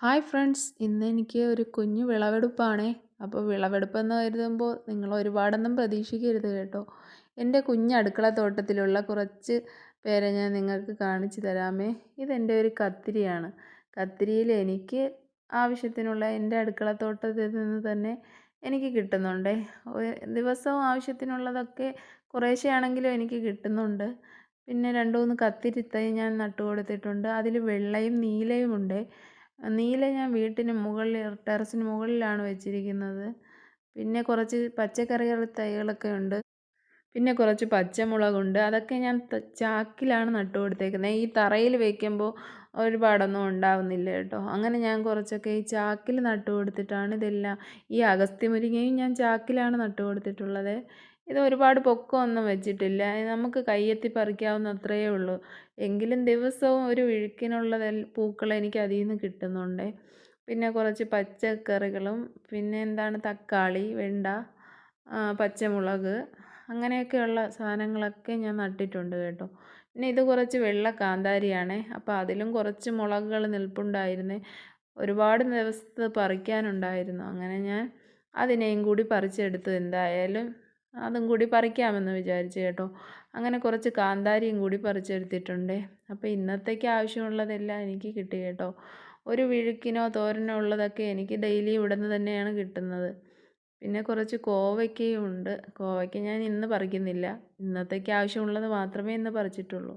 Hi friends ഇന്ന് എനിക്ക് ഒരു കുഞ്ഞു വിളവെടുപ്പാണേ. അപ്പോൾ വിളവെടുപ്പെന്ന് കരുതുമ്പോൾ നിങ്ങൾ ഒരുപാടൊന്നും പ്രതീക്ഷിക്കരുത് കേട്ടോ. എന്റെ കുഞ്ഞ് അടുക്കളത്തോട്ടത്തിലുള്ള കുറച്ച് പേരെ ഞാൻ നിങ്ങൾക്ക് കാണിച്ചു തരാമേ. ഇതെന്റെ ഒരു കത്തിരിയാണ്. കത്തിരിയിൽ എനിക്ക് ആവശ്യത്തിനുള്ള എന്റെ അടുക്കള തോട്ടത്തിൽ നിന്ന് തന്നെ എനിക്ക് കിട്ടുന്നുണ്ട്. ദിവസവും ആവശ്യത്തിനുള്ളതൊക്കെ കുറേശ്ശെയാണെങ്കിലും എനിക്ക് കിട്ടുന്നുണ്ട്. പിന്നെ രണ്ട് മൂന്ന് കത്തിരിത്തൈ ഞാൻ നട്ടു കൊടുത്തിട്ടുണ്ട് അതിൽ വെള്ളയും നീലയും ഉണ്ട് നീല ഞാൻ വീട്ടിന് മുകളിൽ ടെറസിന് മുകളിലാണ് വെച്ചിരിക്കുന്നത്. പിന്നെ കുറച്ച് പച്ചക്കറികൾ തൈകളൊക്കെ ഉണ്ട്. പിന്നെ കുറച്ച് പച്ചമുളകുണ്ട്. അതൊക്കെ ഞാൻ ചാക്കിലാണ് നട്ടു കൊടുത്തേക്കുന്നത് ഈ തറയിൽ വയ്ക്കുമ്പോൾ ഒരുപാടൊന്നും ഉണ്ടാവുന്നില്ല കേട്ടോ. അങ്ങനെ ഞാൻ കുറച്ചൊക്കെ ഈ ചാക്കിൽ നട്ടു കൊടുത്തിട്ടാണ് ഇതെല്ലാം ഈ അഗസ്ത്യ മുരിങ്ങയും ഞാൻ ചാക്കിലാണ് നട്ടു കൊടുത്തിട്ടുള്ളത്. ഇത് ഒരുപാട് പൊക്കമൊന്നും വെച്ചിട്ടില്ല. നമുക്ക് കയ്യെത്തി പറിക്കാവുന്ന അത്രയേ ഉള്ളൂ. എങ്കിലും ദിവസവും ഒരു വിഴുക്കിനുള്ള പൂക്കൾ എനിക്ക് അതിൽ നിന്ന് കിട്ടുന്നുണ്ട്. പിന്നെ കുറച്ച് പച്ചക്കറികളും പിന്നെ എന്താണ് തക്കാളി വെണ്ട പച്ചമുളക് അങ്ങനെയൊക്കെയുള്ള സാധനങ്ങളൊക്കെ ഞാൻ നട്ടിട്ടുണ്ട് കേട്ടോ. പിന്നെ ഇത് കുറച്ച് വെള്ള കാന്താരിയാണേ അപ്പോൾ അതിലും കുറച്ച് മുളകുകൾ നിൽപ്പുണ്ടായിരുന്നേ. ഒരുപാട് ദിവസത്ത് പറിക്കാനുണ്ടായിരുന്നു. അങ്ങനെ ഞാൻ അതിനെയും കൂടി പറിച്ചെടുത്തു. എന്തായാലും അതും കൂടി പറിക്കാമെന്ന് വിചാരിച്ചു കേട്ടോ. അങ്ങനെ കുറച്ച് കാന്താരിയും കൂടി പറിച്ചെടുത്തിട്ടുണ്ട്. അപ്പോൾ ഇന്നത്തേക്ക് ആവശ്യമുള്ളതെല്ലാം എനിക്ക് കിട്ടി കേട്ടോ. ഒരു വിഴുക്കിനോ തോരനോ ഉള്ളതൊക്കെ എനിക്ക് ഡെയിലി ഇവിടെ നിന്ന് തന്നെയാണ് കിട്ടുന്നത്. പിന്നെ കുറച്ച് കോവയ്ക്കയും ഉണ്ട്. കോവയ്ക്ക ഞാൻ ഇന്ന് പറിക്കുന്നില്ല. ഇന്നത്തേക്ക് ആവശ്യമുള്ളത് മാത്രമേ ഇന്ന് പറിച്ചിട്ടുള്ളൂ.